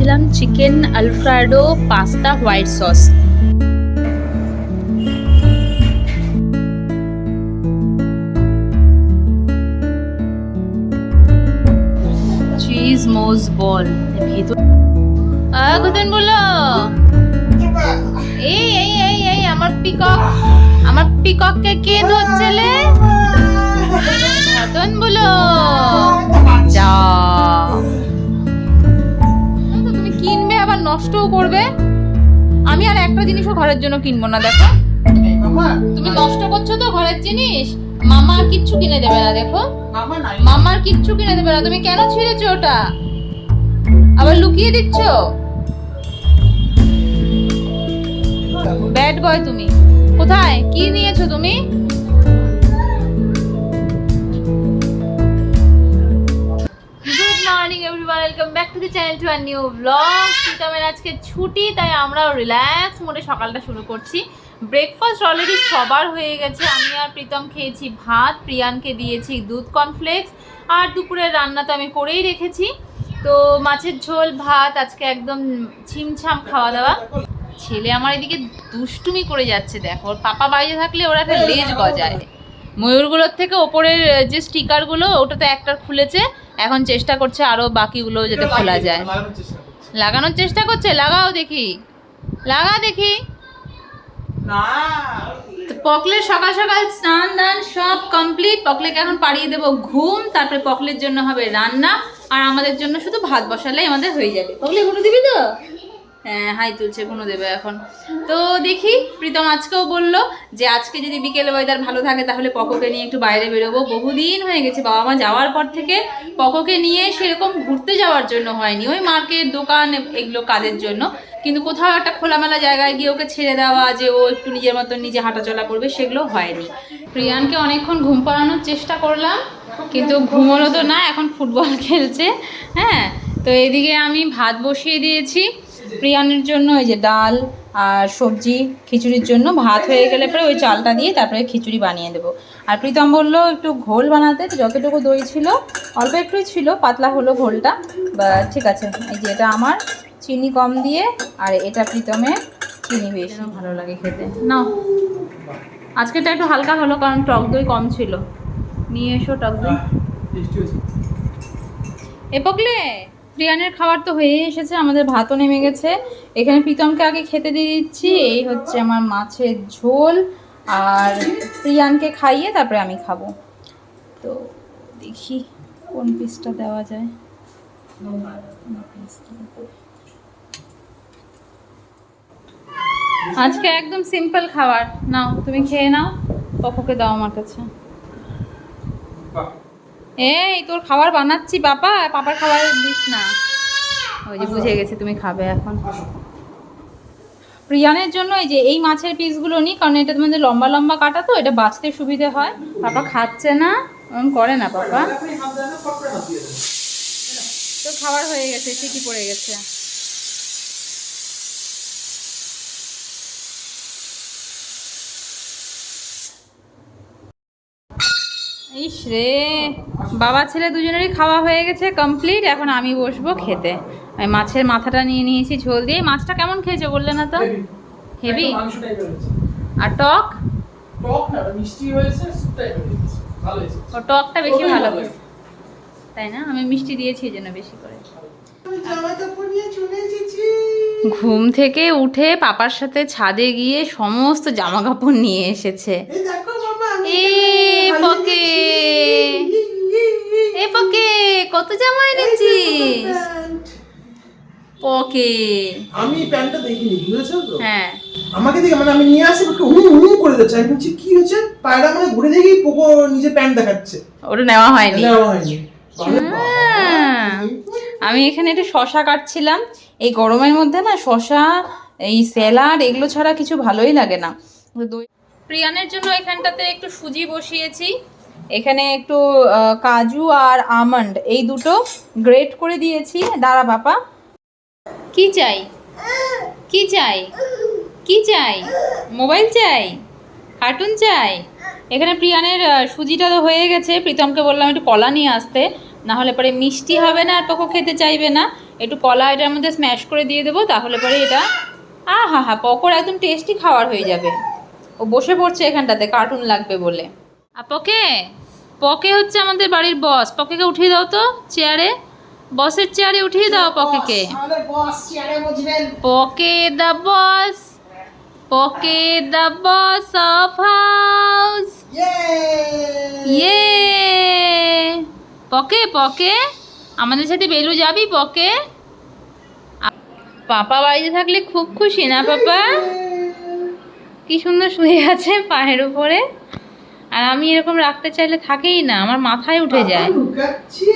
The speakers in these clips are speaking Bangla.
করেছিলাম chicken Alfredo pasta white sauce. Cheese মোজ ball এই এই এই আমার পিকক আমার পিকককে কে রতন ঘরের জন্য কিনবো না দেখো। তুমি নষ্ট করছ তো ঘরের জিনিস। মামা আর কিচ্ছু কিনে দেবে না দেখো। মামার কিচ্ছু কিনে দেবে না তুমি কেন ছিঁড়েছো ওটা? আবার লুকিয়ে দিচ্ছ? ব্যাড বয় তুমি। কোথায়? কি নিয়েছো তুমি? টু চ্যানেল টু আর নিউ ব্লগ প্রীতমের আজকে ছুটি, তাই আমরাও রিল্যাক্স মোডে সকালটা শুরু করছি। ব্রেকফাস্ট অলরেডি সবার হয়ে গেছে। আমি আর প্রীতম খেয়েছি ভাত, প্রিয়ানকে দিয়েছি দুধ কর্নফ্লেক্স আর দুপুরের রান্না তো আমি করেই রেখেছি। তো মাছের ঝোল, ভাত, আজকে একদম ছিমছাম খাওয়া দাওয়া ছেলে আমার এদিকে দুষ্টুমি করে যাচ্ছে, দেখো। ওর পাপা বাইরে থাকলে ওরা একটা লেজ গজায়। ময়ূরগুলোর থেকে ওপরের, যে স্টিকারগুলো ওটা তো একটা খুলেছে। এখন চেষ্টা করছে আরও বাকিগুলো যাতে খোলা যায়। লাগানোর চেষ্টা করছে। লাগাও দেখি। লাগা দেখি। তো পকলের সকাল সকাল স্নান দান সব কমপ্লিট পকলেকে এখন পাড়িয়ে দেবো ঘুম তারপরে পকলের জন্য হবে রান্না। আর আমাদের জন্য শুধু ভাত বসালেই আমাদের হয়ে যাবে। পকলে ঘুরে দিবি তো? হাই তুলছে কোনো দেবে এখন। তো দেখি, প্রীতম আজকেও বলল যে আজকে যদি বিকেল ওয়েদার ভালো থাকে তাহলে পকোকে নিয়ে একটু বাইরে বেরোবো। বহুদিন হয়ে গেছে বাবা মা যাওয়ার পর থেকে পকোকে নিয়ে সেরকম ঘুরতে যাওয়ার জন্য হয়নি। ওই মার্কেট দোকান এগুলো কাজের জন্য। কিন্তু কোথাও একটা খোলামেলা জায়গায় গিয়ে ওকে ছেড়ে দেওয়া, যে ও একটু নিজের মতন নিজে হাঁটাচলা করবে, সেগুলো হয়নি। প্রিয়ানকে অনেকক্ষণ ঘুম পাড়ানোর চেষ্টা করলাম, কিন্তু ঘুমোলো তো না, এখন ফুটবল খেলছে। হ্যাঁ তো এদিকে আমি ভাত বসিয়ে দিয়েছি। প্রিয়ানের জন্য ওই যে ডাল আর সবজি খিচুড়ির জন্য ভাত হয়ে গেলে পরে ওই চালটা দিয়ে তারপরে খিচুড়ি বানিয়ে দেবো। আর প্রীতম বলল একটু ঘোল বানাতে। যতটুকু দই ছিল অল্প একটুই ছিল পাতলা হলো ঘোলটা। বা ঠিক আছে এই যে এটা আমার চিনি কম দিয়ে আর এটা প্রীতমের চিনি বেশি। ভালো লাগে খেতে। নাও। আজকেটা একটু হালকা হলো কারণ টক দই কম ছিল। নিয়ে এসো টক দই। এ পকলে প্রিয়ানের খাবার তো হয়ে এসেছে, আমাদের ভাতও নেমে গেছে। এখানে প্রীতমকে আগে খেতে দিয়ে দিচ্ছি, এই হচ্ছে আমার মাছের ঝোল। আর প্রিয়ানকে খাইয়ে তারপরে আমি খাব। তো দেখি কোন পিসটা দেওয়া যায়। আজকে একদম সিম্পল খাবার। নাও, তুমি খেয়ে নাও, পপুকে দাও আমার কাছে। এই, তোর খাবার বানাচ্ছি পাপা পাপার খাবার দিস না। ওই যে বুঝে গেছে, তুমি খাবে এখন। প্রিয়ানের জন্য এই যে, এই মাছের পিসগুলো নিই কারণ এটা তোমাদের লম্বা লম্বা কাটা তো, এটা বাঁচতে সুবিধে হয়। পাপা খাচ্ছে না। ওরকম করে না, পাপা। তো খাবার হয়ে গেছে কি পড়ে গেছে। ইস রে। বাবা ছেলে দুজনেরই খাওয়া হয়ে গেছে কমপ্লিট এখন আমি বসবো খেতে। আমি মাছের মাথাটা নিয়ে নিয়েছি ঝোল দিয়ে। মাছটা কেমন খেয়েছো বললে না তো? হেভি আর টক? টক না ওটা মিষ্টি হয়েছে স্যুপ টাইপের হয়েছে ভালো হয়েছে। ও টকটা বেশি ভালো। তাই না? আমি মিষ্টি দিয়েছি এই জন্য বেশি করে। জামা কাপড় নিয়ে ঘুম থেকে উঠে পাপার সাথে ছাদে গিয়ে সমস্ত জামা কাপড় নিয়ে এসেছে। এই দেখো আমি এখানে পকে পকে কত জামা এনেছিস পকে। আমি প্যান্টটা দেখিনি বুঝেছ তো? হ্যাঁ। আমাকে দেখে মানে আমি নিয়ে আসি হু হু করে যাচ্ছে আমি বলছি কি হচ্ছে পায়রা মানে ঘুরে দেখি পোকো নিজে প্যান্ট দেখাচ্ছে। ওটা নেওয়া হয়নি। নেওয়া হয়নি। হ্যাঁ। আমি এখানে একটু শশা কাটছিলাম। এই গরমের মধ্যে না শশা এই স্যালাড এগুলো ছাড়া কিছু ভালোই লাগে না। দই- প্রিয়ানের জন্য এখানটাতে একটু সুজি বসিয়েছি। এখানে একটু কাজু আর আমন্ড এই দুটো গ্রেট করে দিয়েছি। দাঁড়া বাপা কি চাই? কি চাই? কি চাই? মোবাইল চাই? কার্টুন চাই? এখানে প্রিয়ানের সুজিটা তো হয়ে গেছে। প্রীতমকে বললাম একটু কলা নিয়ে আসতে। না হলে পরে মিষ্টি হবে না আর তোকে খেতে চাইবে না। একটু কলা এটার মধ্যে স্ম্যাশ করে দিয়ে দেবো, তাহলে পরে এটা আ হা হা পকোড়া একদম টেস্টি খাওয়ার হয়ে যাবে। ও বসে পড়ছে এখানটাতে কার্টুন লাগবে বলে। আর পকে? পকে হচ্ছে আমাদের বাড়ির বস পকেকে উঠিয়ে দাও তো চেয়ারে বসের চেয়ারে উঠিয়ে দাও পকেকে। আমাদের বস চেয়ারে বসবেন। পকে দ্য বস পকে দ্য বস অফ হাউস ইয়ে পকে পকে? আমাদের সাথে বেলু যাবি পকে? পাপা বাড়িতে থাকলে খুব খুশি না পাপা? কি সুন্দর শুয়ে আছে পায়ের উপরে। আর আমি এরকম রাখতে চাইলে থাকেই না আমার মাথায় উঠে যায়। লুকাচ্ছে।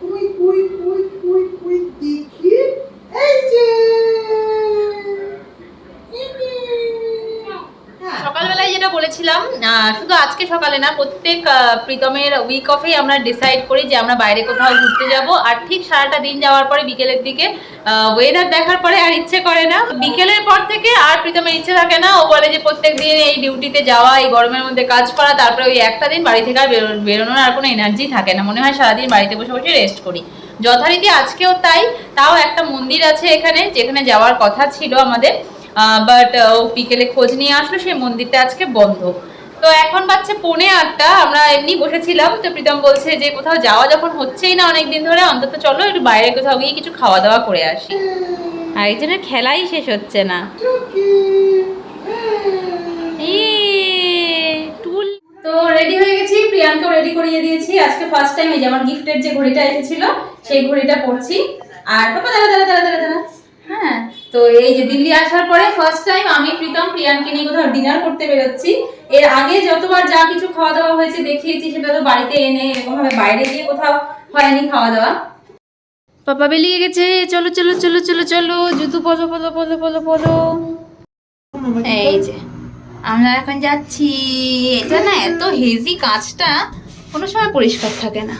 কুই কুই কুই কুই কুই দেখি। এই যে! আহ, শুধু আজকে সকালে না প্রত্যেক প্রীতমের উইক অফেই আমরা ডিসাইড করি যে আমরা বাইরে কোথাও ঘুরতে যাব। আর ঠিক সারাটা দিন যাওয়ার পরে বিকেলের দিকে ওয়েদার দেখার পরে আর ইচ্ছে করে না। বিকেলের পর থেকে আর প্রীতমের ইচ্ছে থাকে না। ও বলে যে প্রত্যেক দিন এই ডিউটিতে যাওয়া এই গরমের মধ্যে কাজ করা তারপরে ওই একটা দিন বাড়ি থেকে আর বেরো- বেরোনোর আর কোনো এনার্জি থাকে না। মনে হয় সারাদিন বাড়িতে বসে বসে রেস্ট করি। যথারীতি আজকেও তাই। তাও একটা মন্দির আছে এখানে যেখানে যাওয়ার কথা ছিল আমাদের। বাট ও বিকেলে খোঁজ নিয়ে আসলো সেই মন্দিরটা আজকে বন্ধ। তো এখন বাচ্চা পৌনে আটটা আমরা এমনি বসেছিলাম তো প্রীতম বলছে যে কোথাও যাওয়া যখন হচ্ছেই না অনেকদিন ধরে অন্তত চলো একটু বাইরে কোথাও গিয়ে কিছু খাওয়া দাওয়া করে আসি। আর একজনের খেলাই শেষ হচ্ছে না। ইয়ে, টুল। তো রেডি হয়ে গেছি প্রিয়াঙ্কাও রেডি করিয়ে দিয়েছি। আজকে ফার্স্ট টাইম এই যে আমার গিফটের যে ঘড়িটা এসেছিল সেই ঘড়িটা পরছি। আর বাবা দাঁড়া দাঁড়া দাঁড়া দাঁড়া দাঁড়া। হ্যাঁ। তো এই যে দিল্লি আসার পরে ফার্স্ট টাইম আমি প্রীতম প্রিয়াঙ্কে নিয়ে কোথাও ডিনার করতে বেরোচ্ছি। এর আগে যতবার যা কিছু খাওয়া দাওয়া হয়েছে দেখিয়েছি সেটা তো বাড়িতে এনে এরকম ভাবে বাইরে গিয়ে কোথাও হয়নি খাওয়া দাওয়া পাপা বেরিয়ে গেছে। চলো চলো চলো চলো চলো। জুতো পলো পলো পলো পলো পলো এই যে আমরা এখন যাচ্ছি। এটা না এত হেজি কাজটা কোনো সময় পরিষ্কার থাকে না।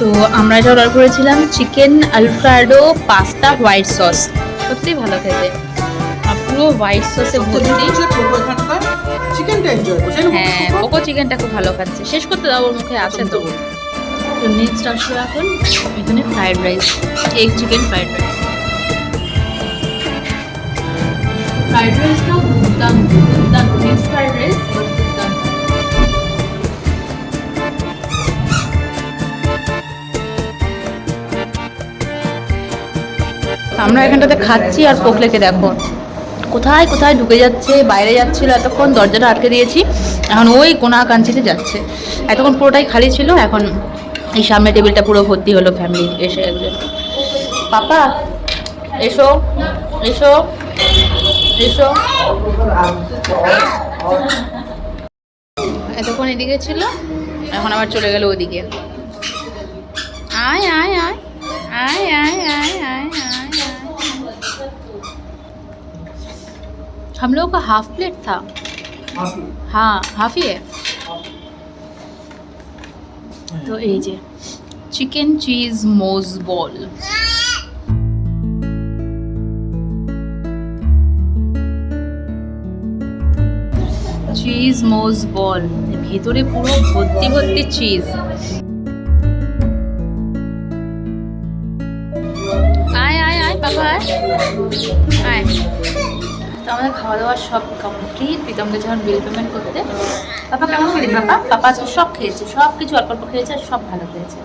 তো আমরা এটা অর্ডার করেছিলাম chicken Alfredo pasta white sauce. সত্যি ভালো খেতে। পুরো হোয়াইট সসে ভর্তি। হ্যাঁ পোকো? চিকেনটা খুব ভালো খাচ্ছে। শেষ করতে দাও ওর মুখে আছে তো। তো। নেক্সট আসবে এখন এখানে fried rice egg chicken fried rice fried রাইসটাও দুর্দান্ত দুর্দান্ত মিক্স ফ্রাইড রাইস আমরা এখানটাতে খাচ্ছি আর পোকলেকে দেখো। কোথায় কোথায় ঢুকে যাচ্ছে, বাইরে যাচ্ছিল, এতক্ষণ দরজাটা আটকে দিয়েছি। এখন ওই কোনা কাঞ্চিতে যাচ্ছে। এতক্ষণ পুরোটাই খালি ছিল, এখন এই সামনে টেবিলটা পুরো ভর্তি হলো ফ্যামিলি এসে একজন। পাপা, এসো এসো এসো। এতক্ষণ এদিকে ছিল, এখন আবার চলে গেল ওদিকে। हम लोग का हाफ प्लेट था हाँ हाफ ही है তো এই যে chicken cheese মোজ ball cheese মোজ ball ভেতরে পুরো ভর্তি ভর্তি চিজ আয় আয় আয় বাবা আয় আয় তো আমাদের খাওয়া দাওয়া সব কমপ্লিট প্রীতমকে যখন বিল পেমেন্ট করতে, পাপা কেমন খেলি? পাপা পাপা আজকে সব খেয়েছে, সব কিছু অল্প অল্প খেয়েছে, আর সব ভালো খেয়েছে।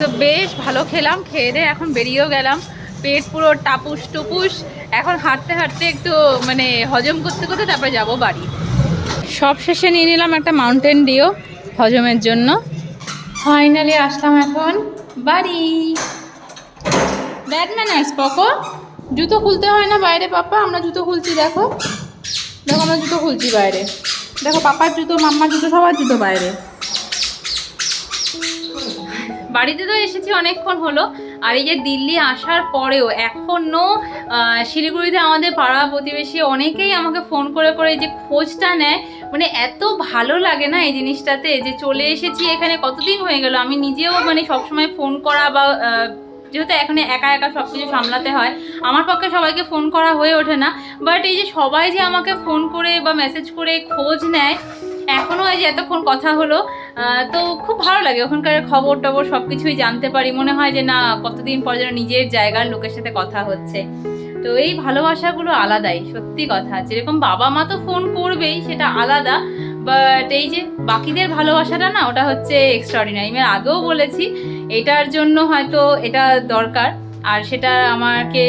তো বেশ ভালো খেলাম, খেয়ে দিয়ে এখন বেরিয়েও গেলাম। পেট পুরো টাপুস টুপুস, এখন হাঁটতে হাঁটতে একটু মানে হজম করতে করতে তারপরে যাব বাড়ি। সব শেষে নিয়ে নিলাম একটা মাউন্টেন ডিও হজমের জন্য। ফাইনালি আসলাম এখন বাড়ি। ব্যাড ম্যানার্স পকো। জুতো খুলতে হয় না বাইরে, পাপা? আমরা জুতো খুলছি, দেখো। দেখো, আমরা জুতো খুলছি বাইরে। দেখো, পাপার জুতো, মাম্মার জুতো, সবার জুতো বাইরে। বাড়িতে তো এসেছি অনেকক্ষণ হলো। আর এই যে দিল্লি আসার পরেও এখনও শিলিগুড়িতে আমাদের পাড়া প্রতিবেশী অনেকেই আমাকে ফোন করে করে যে খোঁজটা নেয়। মানে এত ভালো লাগে না এই জিনিসটাতে যে চলে এসেছি এখানে, কতদিন হয়ে গেল? আমি নিজেও মানে সবসময় ফোন করা বা যেহেতু এখানে একা একা সব কিছু সামলাতে হয়, আমার পক্ষে সবাইকে ফোন করা হয়ে ওঠে না। বাট এই যে সবাই যে আমাকে ফোন করে বা মেসেজ করে খোঁজ নেয় এখনও এই যে এতক্ষণ কথা হলো তো খুব ভালো লাগে ওখানকার খবর টবর সব কিছুই জানতে পারি। মনে হয় যে না, কতদিন পর যেন নিজের জায়গার লোকের সাথে কথা হচ্ছে। তো এই ভালোবাসাগুলো আলাদাই, সত্যি কথা। যেরকম বাবা মা তো ফোন করবেই, সেটা আলাদা। বাট এই যে বাকিদের ভালোবাসাটা না, ওটা হচ্ছে এক্সট্রাঅর্ডিনারি আমি আগেও বলেছি এটার জন্য হয়তো এটা দরকার। আর সেটা আমাকে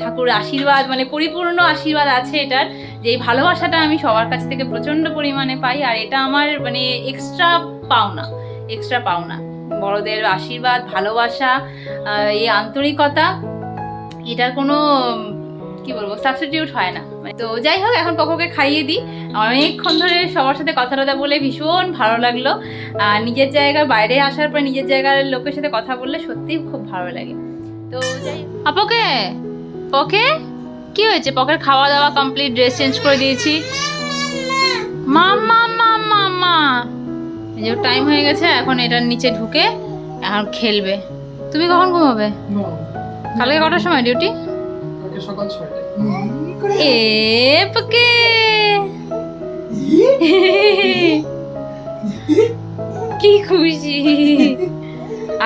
ঠাকুর আশীর্বাদ মানে পরিপূর্ণ আশীর্বাদ আছে এটার, যে এই ভালোবাসাটা আমি সবার কাছ থেকে প্রচণ্ড পরিমাণে পাই, আর এটা আমার মানে এক্সট্রা পাওনা এক্সট্রা পাওনা। বড়দের আশীর্বাদ, ভালোবাসা এই আন্তরিকতা, এটার কোনো কি বলব সাবস্টিটিউট হয় না। তো যাই হোক এখন পকোকে খাইয়ে দিই। অনেকক্ষণ ধরে সবার সাথে কথা টথা বলে ভীষণ ভালো লাগল। আর নিজের জায়গার বাইরে আসার পর নিজের জায়গার লোকের সাথে কথা বললে সত্যিই খুব ভালো লাগে। তো যাই আপকে পকে? কি হয়েছে? পকের খাওয়া দাওয়া কমপ্লিট ড্রেস চেঞ্জ করে দিয়েছি। মাম্মা মাম্মা মা। এই যে টাইম হয়ে গেছে এখন এটার নিচে ঢুকে এখন খেলবে। তুমি কখন ঘুমাবে? কালকে কটার সময়? ডিউটি সকাল ছয়টায় এ পকে কি খুশি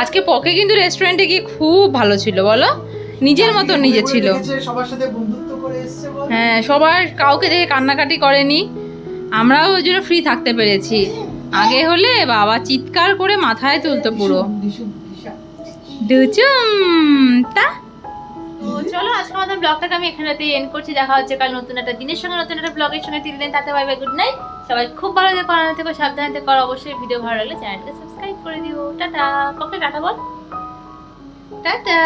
আজকে পকে কিন্তু রেস্টুরেন্টে গিয়ে খুব ভালো ছিল বলো? নিজের মতো নিজে ছিল। সবার সাথে বন্ধুত্ব করে এসছে হ্যাঁ সবার কাউকে দেখে কান্নাকাটি করেনি। আমরাও ওই জন্য ফ্রি থাকতে পেরেছি। আগে হলে বাবা চিৎকার করে মাথায় তুলতো পুরো। ডুচুম তা। তো চলো আজকে আমাদের ব্লগটাকে আমি এখানেতেই এন্ড করছি। দেখা হচ্ছে কাল নতুন একটা দিনের সঙ্গে নতুন একটা ব্লগের সঙ্গে। তিন দিন তাতে বাই বাই গুড নাইট সবাই খুব ভালো থেকো, আনন্দ থেকো, সাবধানে থেকো। অবশ্যই ভিডিও ভালো লাগলে চ্যানেলটা সাবস্ক্রাইব করে দিও। টাটা। কখন টাটা বল? টাটা।